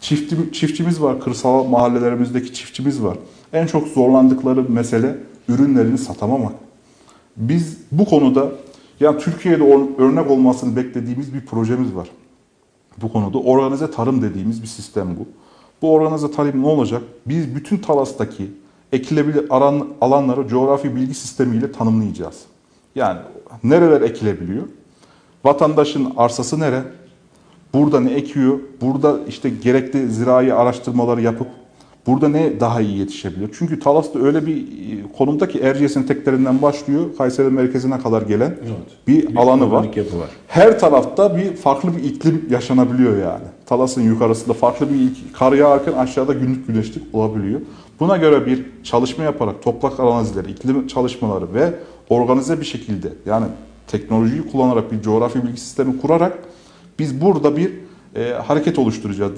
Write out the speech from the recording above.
çiftim, çiftçimiz var, kırsal mahallelerimizdeki çiftçimiz var. En çok zorlandıkları mesele ürünlerini satamamak. Biz bu konuda yani Türkiye'de örnek olmasını beklediğimiz bir projemiz var. Bu konuda organize tarım dediğimiz bir sistem bu. Bu organize tarım ne olacak? Biz bütün Talas'taki ekilebilir aran, alanları coğrafi bilgi sistemiyle tanımlayacağız. Yani nereler ekilebiliyor? Vatandaşın arsası nere? Burada ne ekiyor? Burada işte gerekli zirai araştırmaları yapıp burada ne daha iyi yetişebilir? Çünkü Talas'ta öyle bir e, konumda ki Erciyes'in teklerinden başlıyor Kayseri merkezine kadar gelen bir, alanı var. yapı var. Her tarafta bir farklı bir iklim yaşanabiliyor yani. Talas'ın yukarısında farklı bir kar yağarken aşağıda günlük güneşlik olabiliyor. Buna göre bir çalışma yaparak toprak analizleri, iklim çalışmaları ve organize bir şekilde yani teknolojiyi kullanarak bir coğrafi bilgi sistemi kurarak biz burada bir e, hareket oluşturacağız.